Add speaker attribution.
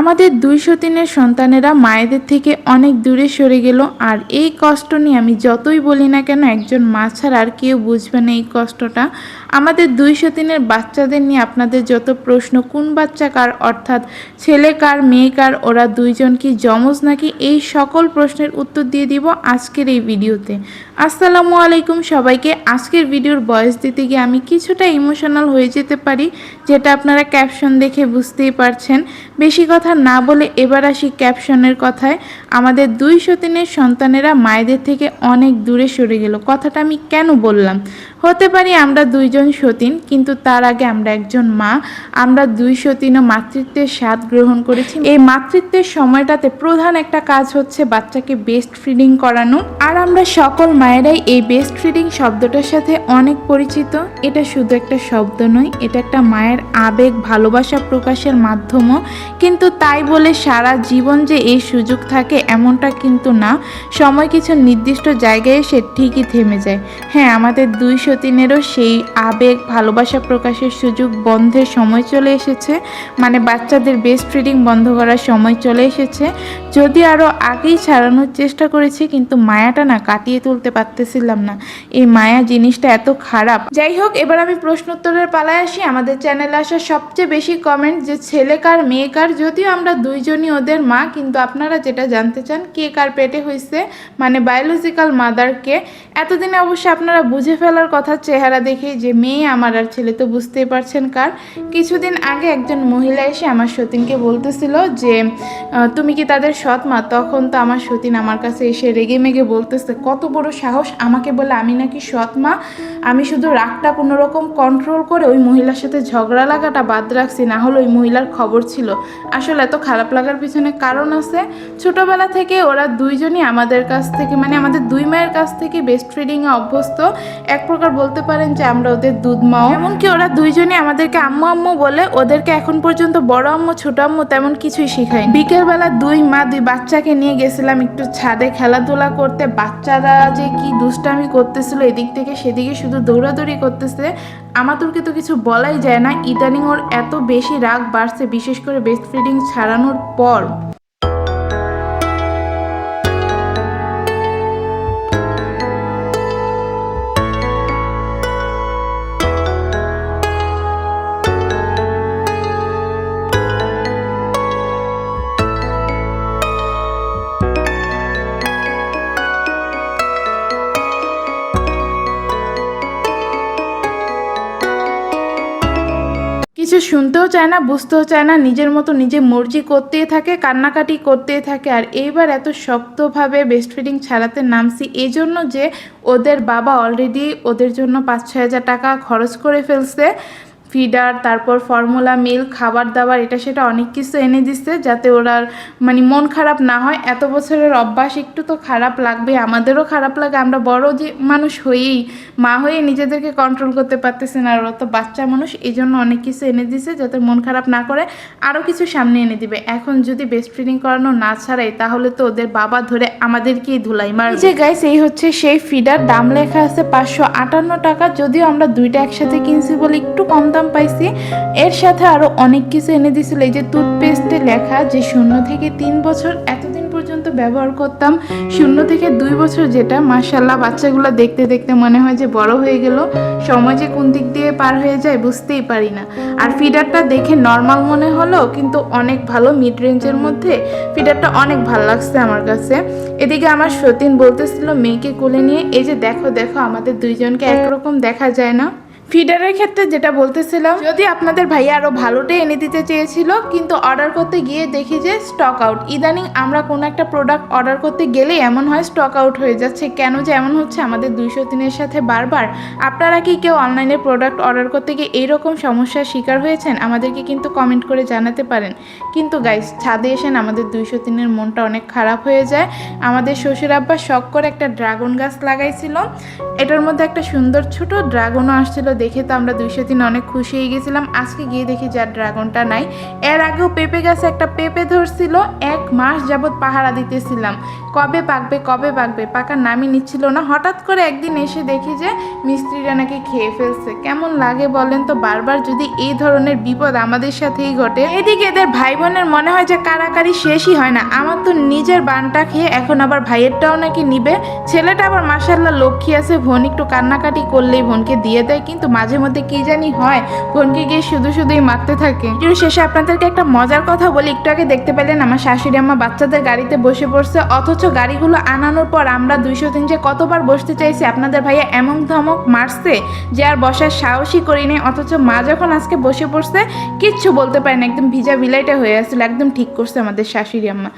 Speaker 1: আমাদের দুইশো তিনের সন্তানেরা মায়েদের থেকে অনেক দূরে সরে গেল, আর এই কষ্ট নিয়ে আমি যতই বলি না কেন, একজন মা ছাড়া আর কেউ বুঝবে না এই কষ্টটা। আমাদের দুইশো তিনের বাচ্চাদের নিয়ে আপনাদের যত প্রশ্ন, কোন বাচ্চা কার, অর্থাৎ ছেলে কার, মেয়ে কার, ওরা দুইজন কি যমজ নাকি, এই সকল প্রশ্নের উত্তর দিয়ে দিব আজকের এই ভিডিওতে। আসসালামু আলাইকুম সবাইকে। আজকের ভিডিওর বয়স দিতে গিয়ে আমি কিছুটা ইমোশনাল হয়ে যেতে পারি, যেটা আপনারা ক্যাপশন দেখে বুঝতেই পারছেন। বেশি কথা না বলে এবার আসি ক্যাপশনের কথায়। আমাদের দুই তিনের সন্তানেরা মায়েদের থেকে অনেক দূরে সরে গেল। কথাটা আমি কেন বললাম? হতে পারি আমরা দুইজন সতীন, কিন্তু তার আগে আমরা একজন মা। আমরা দুই সতীনও মাতৃত্বের স্বাদ গ্রহণ করেছি। এই মাতৃত্বের সময়টাতে প্রধান একটা কাজ হচ্ছে বাচ্চাকে বেস্ট ফিডিং করানো। আর আমরা সকল মায়েরাই এই বেস্ট ফিডিং শব্দটার সাথে অনেক পরিচিত। এটা শুধু একটা শব্দ নয়, এটা একটা মায়ের আবেগ, ভালোবাসা প্রকাশের মাধ্যমও। কিন্তু তাই বলে সারা জীবন যে এই সুযোগ থাকে এমনটা কিন্তু না। সময় কিছু নির্দিষ্ট জায়গায় এসে ঠিকই থেমে যায়। হ্যাঁ আমাদের দুই সতীনেরও সেই আবেগ, ভালোবাসা প্রকাশের সুযোগ বন্ধের সময় চলে এসেছে। মানে বাচ্চাদের বেস্ট ফিডিং বন্ধ করার সময় চলে এসেছে। যদি আরও আগেই ছাড়ানোর চেষ্টা করেছি, কিন্তু মায়াটা না কাটিয়ে তুলতে পারতেছিলাম না। এই মায়া জিনিসটা এত খারাপ। যাই হোক, এবার আমি প্রশ্নোত্তরের পালায় আসি। আমাদের চ্যানেলে আসা সবচেয়ে বেশি কমেন্ট যে ছেলে কার, মেয়ে কার, যদিও আমরা দুইজনই ওদের মা, কিন্তু আপনারা যেটা জানতে চান, কে কার পেটে হয়েছে মানে বায়োলজিক্যাল মাদারকে এতদিনে অবশ্য আপনারা বুঝে ফেলার কথা চেহারা দেখেই যে মেয়ে আমার আর ছেলে তো বুঝতেই পারছেন কার। কিছুদিন আগে একজন মহিলা এসে আমার সতীনকে বলতেছিল যে তুমি কি তাদের সৎ মা? তখন তো আমার সতীন আমার কাছে এসে রেগে মেগে বলতেছে, কত বড় সাহস আমাকে বলে আমি নাকি সৎ মা? আমি শুধু রাগটা কোনো রকম কন্ট্রোল করে ওই মহিলার সাথে ঝগড়া লাগাটা বাদ রাখছি, না হলে ওই মহিলার খবর ছিল। আসলে এত খারাপ লাগার পিছনে কারণ আছে? ছোটবেলা থেকে ওরা দুইজনই আমাদের কাছ থেকে মানে আমাদের দুই মায়ের কাছ থেকে বেস্ট এ অভ্যস্ত। এক প্রকার বলতে পারেন যে আমরা ওদের দুধ মাও। এমনকি ওরা দুইজনই আমাদেরকে আম্মু আম্মু বলে ওদেরকে এখন পর্যন্ত বড় আম্মু, ছোট আম্মু তেমন কিছুই শেখায় বিকেলবেলা দুই মা দুই বাচ্চাকে নিয়ে গেছিলাম একটু ছাদে খেলাধুলা করতে। বাচ্চারা যে কি দুষ্টামি করতেছিল এদিক থেকে সেদিকে শুধু দৌড়াদৌড়ি করতেছে। আমাদেরকে তো কিছু বলাই যায় না। ইদানিং ওর এত বেশি রাগ বাড়ছে, বিশেষ করে বেস্ট ফিডিং ছাড়ানোর পর। শুনতেও চায় না, বুঝতেও চায় না, নিজের মতো নিজে মর্জি করতেই থাকে, কান্নাকাটি করতেই থাকে। আর এইবার এত শক্তভাবে বেস্ট ফিডিং ছাড়াতে নামছি এই জন্য যে ওদের বাবা অলরেডি ওদের জন্য পাঁচ ছয় হাজার টাকা খরচ করে ফেলছে। ফিডার, তারপর ফর্মুলা মিল্ক খাবার দাবার, এটা সেটা অনেক কিছু এনে দিচ্ছে যাতে ওরা মানে মন খারাপ না হয়। এত বছরের অভ্যাস, একটু তো খারাপ লাগবে, আমাদেরও খারাপ লাগে। আমরা বড় যে মানুষ হয়েই, মা হয়ে নিজেদেরকে কন্ট্রোল করতে পারতেছে না, আর তো বাচ্চা মানুষ এই জন্য অনেক কিছু এনে দিছে যাতে মন খারাপ না করে আরও কিছু সামনে এনে দিবে। এখন যদি বেস্ট ফিডিং করানো না ছাড়াই, তাহলে তো ওদের বাবা ধরে আমাদেরকেই ধুলাই মার যে গাইস এই হচ্ছে সেই ফিডার, দাম লেখা আছে পাঁচশো আটান্ন টাকা, যদিও আমরা দুইটা একসাথে কিনছি বলে একটু কম দাম পাইছি। এর সাথে আরও অনেক কিছু এনে দিছিল। এই যে টুথপেস্টে লেখা যে শূন্য থেকে তিন বছর, এতদিন পর্যন্ত ব্যবহার করতাম, শূন্য থেকে দুই বছর যেটা মার্শাল্লাহ বাচ্চাগুলো দেখতে দেখতে মনে হয় যে বড় হয়ে গেল। সময় যে কোন দিক দিয়ে পার হয়ে যায় বুঝতেই পারি না। আর ফিডারটা দেখে নর্মাল মনে হলো, কিন্তু অনেক ভালো মিড রেঞ্জের মধ্যে ফিডারটা অনেক ভালো লাগছে আমার কাছে। এদিকে আমার সতীন বলতেছিল, মেয়েকে কোলে নিয়ে, এই যে দেখো দেখো, আমাদের দুইজনকে একরকম দেখা যায় না। ফিডারের ক্ষেত্রে যেটা বলতেছিলাম, যদি আপনাদের ভাইয়া আরও ভালোটাই এনে দিতে চেয়েছিল, কিন্তু অর্ডার করতে গিয়ে দেখি যে স্টক আউট ইদানিং আমরা কোনো একটা প্রোডাক্ট অর্ডার করতে গেলেই এমন হয় স্টক আউট হয়ে যাচ্ছে, কেন যে এমন হচ্ছে আমাদের দুইশো তিনের সাথে বারবার। আপনারা কি কেউ অনলাইনে প্রোডাক্ট অর্ডার করতে গিয়ে এইরকম সমস্যার শিকার হয়েছেন? আমাদেরকে কিন্তু কমেন্ট করে জানাতে পারেন। কিন্তু গাইস ছাদে এসেন আমাদের দুইশো তিনের মনটা অনেক খারাপ হয়ে যায়। আমাদের শ্বশুর আব্বা শখ করে একটা ড্রাগন গাছ লাগাইছিল। এটার মধ্যে একটা সুন্দর ছোট ড্রাগনও আসছিল দেখে তো আমরা দুইশো দিন অনেক খুশি হয়ে গেছিলাম। আজকে গিয়ে দেখি যার ড্রাগনটা নাই। এর আগেও পেঁপে গাছে একটা পেঁপে ধরছিল, এক মাস যাবৎ পাহারা দিতেছিলাম। কবে পাকবে কবে পাকবে? পাকার নামই নিচ্ছিল না। হঠাৎ করে একদিন এসে দেখি যে মিস্ত্রিরা নাকি খেয়ে ফেলছে। কেমন লাগে বলেন তো? বারবার যদি এই ধরনের বিপদ আমাদের সাথেই ঘটে, এদিকে এদের ভাই বোনের মনে হয় যে কারাকারি শেষই হয় না। আমার তো নিজের বানটা খেয়ে এখন আবার ভাইয়েরটাও নাকি নিবে। ছেলেটা আবার মাসাল্লাহ লক্ষ্মী আছে। বোন একটু কান্নাকাটি করলেই বোনকে দিয়ে দেয়, কিন্তু মাঝে মধ্যে কি জানি হয়, বোনকে গিয়ে শুধু শুধুই মারতে থাকে। শেষে আপনাদেরকে একটা মজার কথা বলি। একটু আগে দেখতে পেলেন আমার শাশুড়ি আম্মা বাচ্চাদের গাড়িতে বসে পড়ছে, অথচ গাড়িগুলো আনানোর পর আমরা দুইশো তিন যে কতবার বসতে চাইছি, আপনাদের ভাইয়া এমন ধমক মারছে যে আর বসার সাহসই করিনি অথচ মা যখন আজকে বসে পড়ছে, কিচ্ছু বলতে পারে না, একদম ভিজা বিলাইটা হয়ে আসছিল, একদম ঠিক করছে আমাদের শাশুড়ি আম্মা।